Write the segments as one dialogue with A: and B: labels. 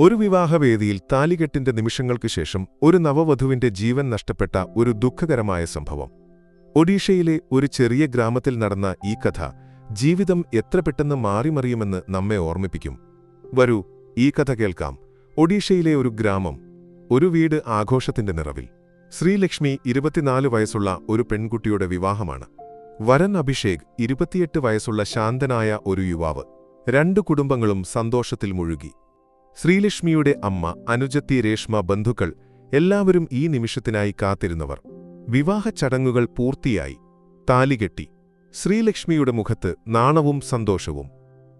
A: ഒരു വിവാഹവേദിയിൽ താലികെട്ടിന്റെ നിമിഷങ്ങൾക്ക് ശേഷം ഒരു നവവധുവിന്റെ ജീവൻ നഷ്ടപ്പെട്ട ഒരു ദുഃഖകരമായ സംഭവം. ഒഡീഷയിലെ ഒരു ചെറിയ ഗ്രാമത്തിൽ നടന്ന ഈ കഥ ജീവിതം എത്ര പെട്ടെന്ന് മാറിമറിയുമെന്ന് നമ്മെ ഓർമ്മിപ്പിക്കും. വരൂ ഈ കഥ കേൾക്കാം. ഒഡീഷയിലെ ഒരു ഗ്രാമം ഒരു വീട് ആഘോഷത്തിന്റെ നിറവിൽ. ശ്രീലക്ഷ്മി ഇരുപത്തിനാല് വയസ്സുള്ള ഒരു പെൺകുട്ടിയുടെ വിവാഹമാണ്. വരൻ അഭിഷേക് ഇരുപത്തിയെട്ട് വയസ്സുള്ള ശാന്തനായ ഒരു യുവാവ്. രണ്ടു കുടുംബങ്ങളും സന്തോഷത്തിൽ മുഴുകി. ശ്രീലക്ഷ്മിയുടെ അമ്മ അനുജത്തി രേഷ്മ ബന്ധുക്കൾ എല്ലാവരും ഈ നിമിഷത്തിനായി കാത്തിരുന്നവർ. വിവാഹ ചടങ്ങുകൾ പൂർത്തിയായി. താലികെട്ടി ശ്രീലക്ഷ്മിയുടെ മുഖത്ത് നാണവും സന്തോഷവും.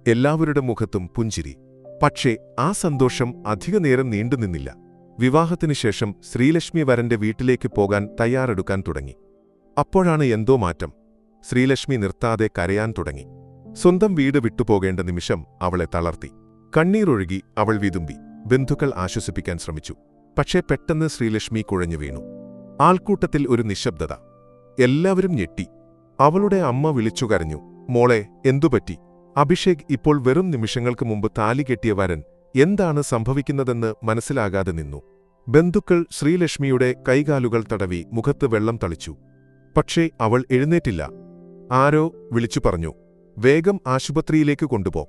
A: എല്ലാവരുടെ മുഖത്തും പുഞ്ചിരി. പക്ഷേ ആ സന്തോഷം അധികനേരം നീണ്ടുനിന്നില്ല വിവാഹത്തിനു ശേഷം ശ്രീലക്ഷ്മി വരന്റെ വീട്ടിലേക്ക് പോകാൻ തയ്യാറെടുക്കാൻ തുടങ്ങി. അപ്പോഴാണ് എന്തോ മാറ്റം. ശ്രീലക്ഷ്മി നിർത്താതെ കരയാൻ തുടങ്ങി. സ്വന്തം വീട് വിട്ടുപോകേണ്ട നിമിഷം അവളെ തളർത്തി. കണ്ണീരൊഴുകി അവൾ വിതുമ്പി ബന്ധുക്കൾ ആശ്വസിപ്പിക്കാൻ ശ്രമിച്ചു. പക്ഷേ പെട്ടെന്ന് ശ്രീലക്ഷ്മി കുഴഞ്ഞു വീണു. ആൾക്കൂട്ടത്തിൽ ഒരു നിശബ്ദത. എല്ലാവരും ഞെട്ടി. അവളുടെ അമ്മ വിളിച്ചു കരഞ്ഞു. മോളെ എന്തുപറ്റി അഭിഷേക് ഇപ്പോൾ വെറും നിമിഷങ്ങൾക്ക് മുമ്പ് താലി കെട്ടിയ വരൻ എന്താണ് സംഭവിക്കുന്നതെന്ന് മനസ്സിലാകാതെ നിന്നു. ബന്ധുക്കൾ ശ്രീലക്ഷ്മിയുടെ കൈകാലുകൾ തടവി മുഖത്ത് വെള്ളം തളിച്ചു. പക്ഷേ അവൾ എഴുന്നേറ്റില്ല. ആരോ വിളിച്ചു പറഞ്ഞു. വേഗം ആശുപത്രിയിലേക്ക് കൊണ്ടുപോ.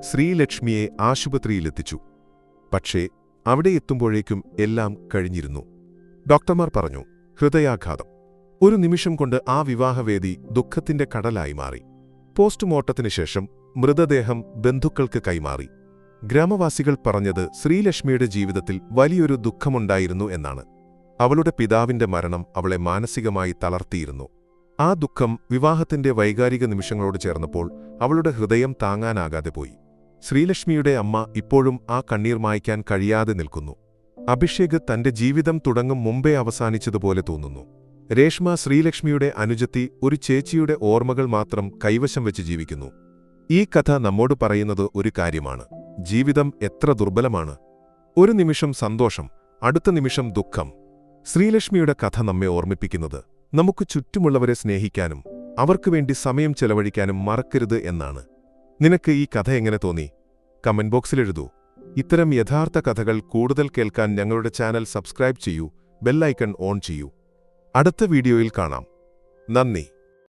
A: ശ്രീലക്ഷ്മിയെ ആശുപത്രിയിലെത്തിച്ചു. പക്ഷേ അവിടെ എത്തുമ്പോഴേക്കും എല്ലാം കഴിഞ്ഞിരുന്നു. ഡോക്ടർമാർ പറഞ്ഞു ഹൃദയാഘാതം. ഒരു നിമിഷം കൊണ്ട് ആ വിവാഹവേദി ദുഃഖത്തിന്റെ കടലായി മാറി. പോസ്റ്റ്മോർട്ടത്തിനു ശേഷം മൃതദേഹം ബന്ധുക്കൾക്ക് കൈമാറി. ഗ്രാമവാസികൾ പറഞ്ഞത് ശ്രീലക്ഷ്മിയുടെ ജീവിതത്തിൽ വലിയൊരു ദുഃഖമുണ്ടായിരുന്നു എന്നാണ്. അവളുടെ പിതാവിന്റെ മരണം അവളെ മാനസികമായി തളർത്തിയിരുന്നു. ആ ദുഃഖം വിവാഹത്തിന്റെ വൈകാരിക നിമിഷങ്ങളോട് ചേർന്നപ്പോൾ അവളുടെ ഹൃദയം താങ്ങാനാകാതെ പോയി. ശ്രീലക്ഷ്മിയുടെ അമ്മ ഇപ്പോഴും ആ കണ്ണീർ മായ്ക്കാൻ കഴിയാതെ നിൽക്കുന്നു. അഭിഷേക് തന്റെ ജീവിതം തുടങ്ങും മുമ്പേ അവസാനിച്ചതുപോലെ തോന്നുന്നു. രേഷ്മ ശ്രീലക്ഷ്മിയുടെ അനുജത്തി ഒരു ചേച്ചിയുടെ ഓർമ്മകൾ മാത്രം കൈവശം വെച്ച് ജീവിക്കുന്നു. ഈ കഥ നമ്മോട് പറയുന്നത് ഒരു കാര്യമാണ്. ജീവിതം എത്ര ദുർബലമാണ്. ഒരു നിമിഷം സന്തോഷം അടുത്ത നിമിഷം ദുഃഖം. ശ്രീലക്ഷ്മിയുടെ കഥ നമ്മെ ഓർമ്മിപ്പിക്കുന്നത് നമുക്ക് ചുറ്റുമുള്ളവരെ സ്നേഹിക്കാനും അവർക്കുവേണ്ടി സമയം ചെലവഴിക്കാനും മറക്കരുത് എന്നാണ്. നിനക്ക് ഈ കഥ എങ്ങനെ തോന്നി? കമന്റ് ബോക്സിലെഴുതൂ ഇത്തരം യഥാർത്ഥ കഥകൾ കൂടുതൽ കേൾക്കാൻ ഞങ്ങളുടെ ചാനൽ സബ്സ്ക്രൈബ് ചെയ്യൂ ബെല്ലൈക്കൺ ഓൺ ചെയ്യൂ. അടുത്ത വീഡിയോയിൽ കാണാം. നന്ദി.